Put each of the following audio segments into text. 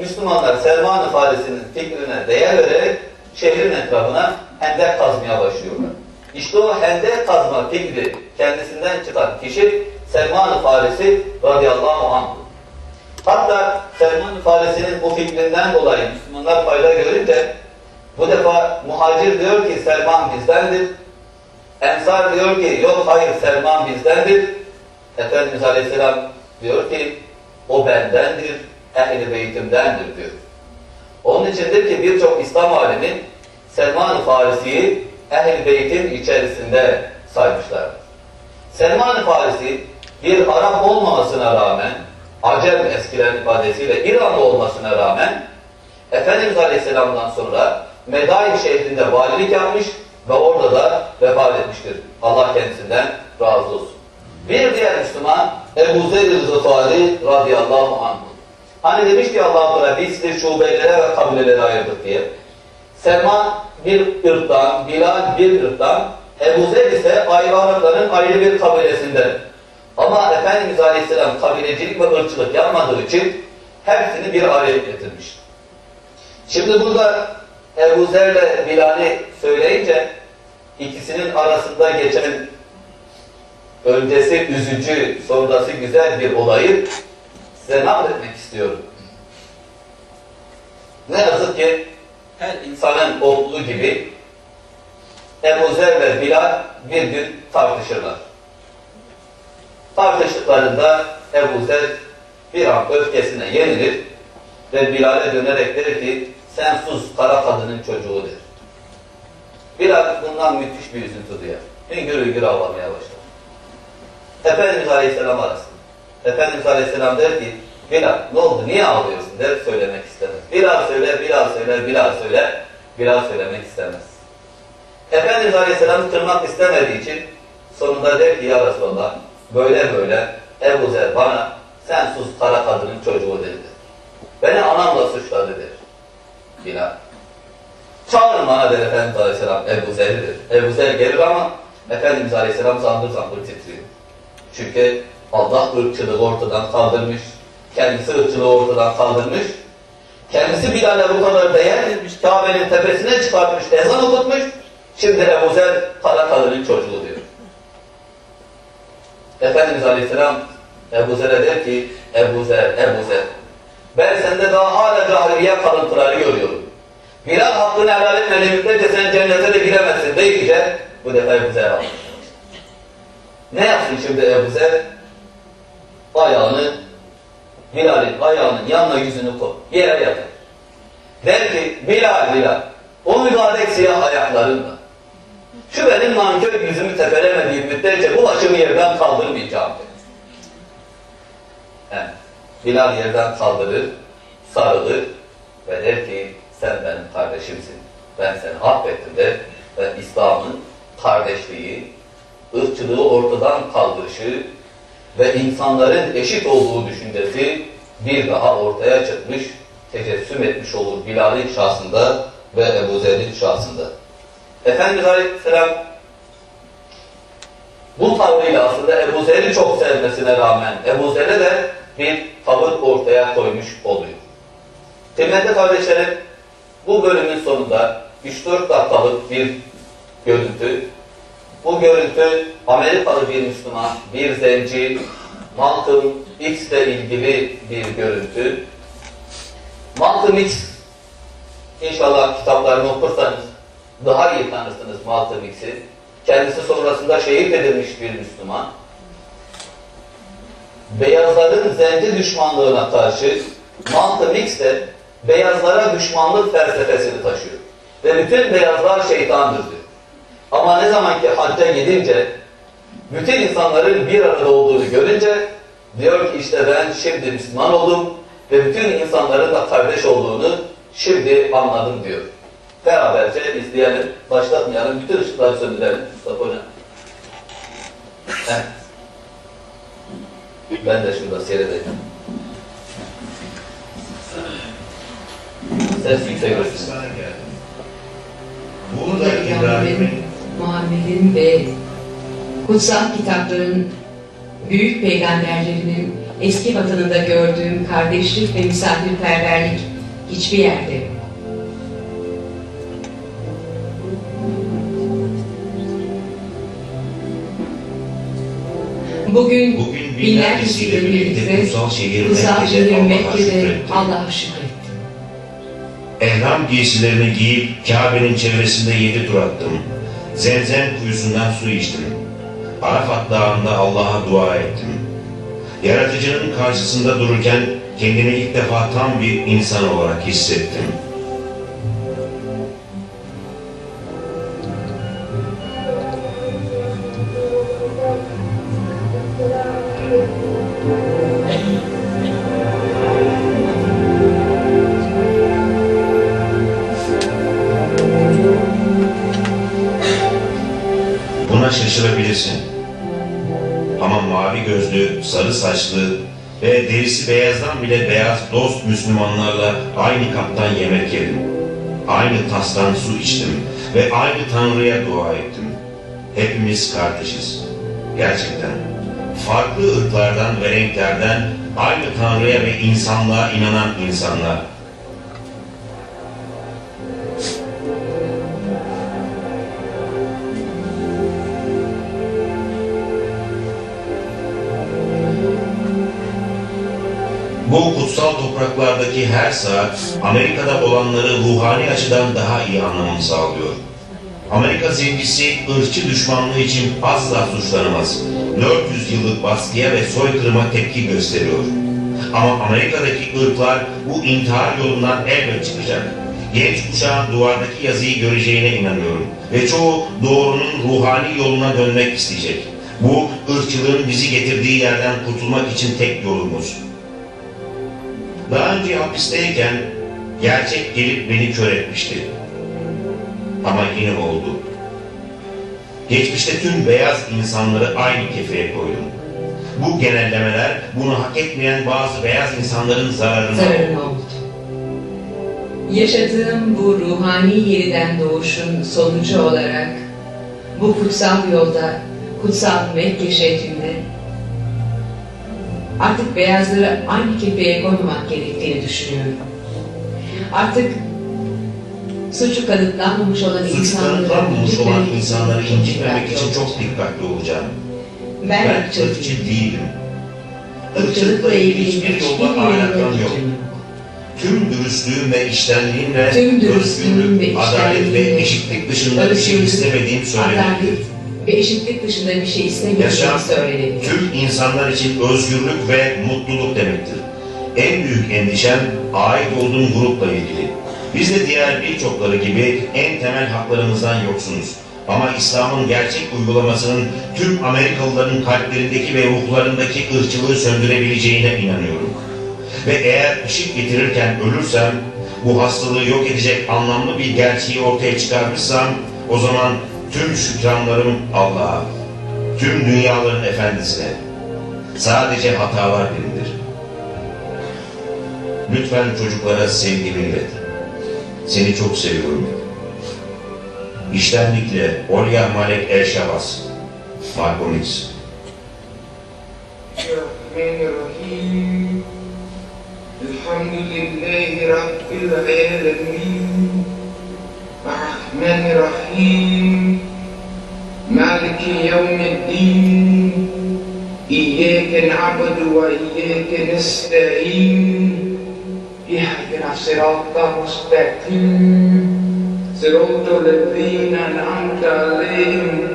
Müslümanlar Selman-ı Farisi'nin fikrine değer vererek şehrin etrafına hendek kazmaya başlıyorlar. İşte o hendek kazma fikri kendisinden çıkan kişi Selman-ı Farisi radıyallahu anh. Hatta Selman-ı Farisi'nin bu fikrinden dolayı Müslümanlar fayda görünce bu defa muhacir diyor ki Selman bizdendir. Ensar diyor ki yok hayır Selman bizdendir. Efendimiz Aleyhisselam diyor ki o bendendir, ehl-i beytimdendir diyor. Onun içindir ki birçok İslam alemi Selman-ı Farisi'yi ehl-i beytin içerisinde saymışlar. Selman-ı Farisi bir Arap olmamasına rağmen, Acem eskilerin ifadesiyle İranlı olmasına rağmen Efendimiz Aleyhisselam'dan sonra Medain şehrinde valilik yapmış ve orada da vefat etmiştir. Allah kendisinden razı olsun. Bir diğer Müslüman Ebu Zer-i Zıfari radıyallahu anh. Hani demiş ki Allah Teala biz de şubelere ve kabilelere ayırdık diye. Selman bir ırktan, Bilal bir ırktan, Ebu Zer ise ayrı Arapların ayrı bir kabilesinden. Ama Efendimiz Aleyhisselam kabilecilik ve ırkçılık yapmadığı için hepsini bir araya getirmiş. Şimdi burada Ebu Zer'le Bilal'i söyleyince ikisinin arasında geçen öncesi üzücü, sonrası güzel bir olayı size nakletmek istiyorum. Ne yazık ki her insanın olduğu gibi Ebu Zer ve Bilal bir gün tartışırlar. Tartıştıklarında Ebu Zer bir an öfkesine yenilir ve Bilal'e dönerek der ki sen sus kara kadının çocuğu der. Bilal bundan müthiş bir üzüntü duyar. Hüngür hüngür ağlamaya başlar. Efendimiz Aleyhisselam arasın. Efendimiz Aleyhisselam der ki Bilal ne oldu niye ağlıyorsun der söylemek istemez. Bilal söyler, Bilal söyler, Bilal söyler, Bilal söylemek istemez. Efendimiz Aleyhisselam kırmak istemediği için sonunda der ki ya Resulallah böyle böyle Ebu Zer bana sen sus kara kadının çocuğu dedi. Beni anamla suçladı der. Bilal. Çağırın bana der Efendimiz Aleyhisselam Ebu Zer'idir. Ebu Zer gelir ama Efendimiz Aleyhisselam zandır zandır titriyor. Çünkü Allah ırkçılığı ortadan kaldırmış. Kendisi ırkçılığı ortadan kaldırmış. Kendisi Bilal'e bu kadar değer. Kabe'nin tepesine çıkartmış, ezan okutmuş. Şimdi Ebu Zer kara kadının çocuğu diyor. Efendimiz Aleyhisselam Ebu Zer'e der ki Ebu Zer, Ebu Zer ben sende daha hala cahiliye kalıntıları görüyorum. Bilal hakkını helal etmediği müddetçe sen cennete de giremezsin deyince bu defa Ebu Zer almış. Ne yapsın şimdi Ebu Zer? Ayağını Bilal'in ayağının yanına yüzünü koy. Yere yatır. Der ki Bilal Bilal o mübarek siyah ayaklarınla şu benim nankör yüzümü tepelemediğim müddetçe bu başımı yerden kaldırmayacağım. Evet. Bilal yerden kaldırır, sarılır ve der ki sen benim kardeşimsin. Ben seni affettim der ve İslam'ın kardeşliği, ırkçılığı ortadan kaldırışı ve insanların eşit olduğu düşüncesi bir daha ortaya çıkmış, tecessüm etmiş olur Bilal'in şahsında ve Ebu Zer'in şahsında. Efendimiz Aleyhisselam bu tavrıyla aslında Ebu Zer'i çok sevmesine rağmen Ebu Zer'e de bir tavır ortaya koymuş oluyor. Kıymetli kardeşlerim, bu bölümün sonunda 3-4 dakikalık bir görüntü. Bu görüntü Amerikalı bir Müslüman, bir zenci, Malcolm X ile ilgili bir görüntü. Malcolm X, inşallah kitaplarını okursanız daha iyi tanırsınız Malcolm X'i. Kendisi sonrasında şehit edilmiş bir Müslüman beyazların zenci düşmanlığına karşı Malcolm X de beyazlara düşmanlık felsefesini taşıyor. Ve bütün beyazlar şeytandır diyor. Ama ne zaman ki hacca gidince bütün insanların bir arada olduğunu görünce diyor ki işte ben şimdi Müslüman oldum ve bütün insanların da kardeş olduğunu şimdi anladım diyor. Beraberce izleyelim, başlatmayalım, bütün ışıkları söndürelim Mustafa Hocam. Ben de şurada seyredeyim. Ses yüksek. Burada İbrahim'in Muhammed'in ve kutsal kitapların büyük peygamberlerinin eski vatanında gördüğüm kardeşlik ve misafirperverlik hiçbir yerde yok. Bugün Bugün binlercesiyle birlikte kutsal şehir Mekke'de Allah'a. Allah'a şükretti. Ehram giysilerini giyip Kabe'nin çevresinde yedi tur attım. Zemzem kuyusundan su içtim. Arafat dağında Allah'a dua ettim. Yaratıcının karşısında dururken kendimi ilk defa tam bir insan olarak hissettim. Buna şaşırabilirsin. Ama mavi gözlü, sarı saçlı ve derisi beyazdan bile beyaz dost Müslümanlarla aynı kaptan yemek yedim. Aynı tastan su içtim ve aynı Tanrı'ya dua ettim. Hepimiz kardeşiz. Gerçekten. Farklı ırklardan ve renklerden aynı Tanrı'ya ve insanlığa inanan insanlar. Bu kutsal topraklardaki her saat Amerika'da olanları ruhani açıdan daha iyi anlamamı sağlıyor. Amerika sevgisi ırkçı düşmanlığı için asla suçlanamaz. 400 yıllık baskıya ve soykırıma tepki gösteriyor. Ama Amerika'daki ırklar bu intihar yolundan elbet çıkacak. Genç kuşağın duvardaki yazıyı göreceğine inanıyorum. Ve çoğu doğrunun ruhani yoluna dönmek isteyecek. Bu ırkçılığın bizi getirdiği yerden kurtulmak için tek yolumuz. Daha önce hapisteyken gerçek gelip beni kör etmişti. Ama yine oldu. Geçmişte tüm beyaz insanları aynı kefeye koydum. Bu genellemeler bunu hak etmeyen bazı beyaz insanların zararına zararına oldu. Yaşadığım bu ruhani yeniden doğuşun sonucu olarak bu kutsal yolda, kutsal Mekke şehrinde artık beyazları aynı kefeye koymamak gerektiğini düşünüyorum. Artık suçu kanıtlanmamış olan Suç insanları kanıtlanmamış olan insanları incitmemek için çok dikkatli olacağım. Ben, Ben ırkçı ırkçı değilim. Irkçılıkla ilgili hiçbir yolda alakam yönde yok. Tüm dürüstlüğüm ve iştenliğimle Tüm dürüstlüğüm özgürlük, ve adalet ve eşitlik dışında bir şey istemediğim söylenebilir. Ve eşitlik dışında bir şey istemediğini söylenebilir. tüm insanlar için özgürlük ve mutluluk demektir. En büyük endişem ait olduğum grupla ilgili. Biz de diğer birçokları gibi en temel haklarımızdan yoksunuz. Ama İslam'ın gerçek uygulamasının tüm Amerikalıların kalplerindeki ve ruhlarındaki ırkçılığı söndürebileceğine inanıyorum. Ve eğer ışık getirirken ölürsem, bu hastalığı yok edecek anlamlı bir gerçeği ortaya çıkarmışsam, o zaman tüm şükranlarım Allah'a, tüm dünyaların efendisine. Sadece hatalar bilinir. Lütfen çocuklara sevgi millet. Seni çok seviyorum. İştenlikle Olya Malek Elşabas, Malcolm X. Rahim. Elhamdülillahi Rabbil Alemin. Rahman Rahim. مالك يوم الدين. إياك نعبد وإياك نستعين. اهدنا الصراط المستقيم. صراط الذين أنعمت عليهم.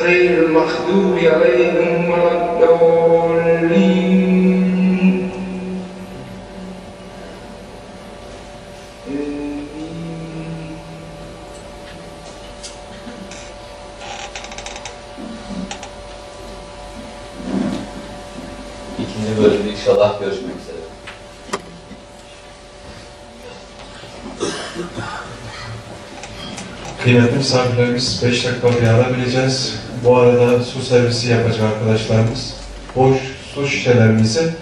غير المغضوب عليهم ولا الضالين. Kıymetli misafirlerimiz 5 dakika bir ara vereceğiz. Bu arada su servisi yapacak arkadaşlarımız boş su şişelerimizi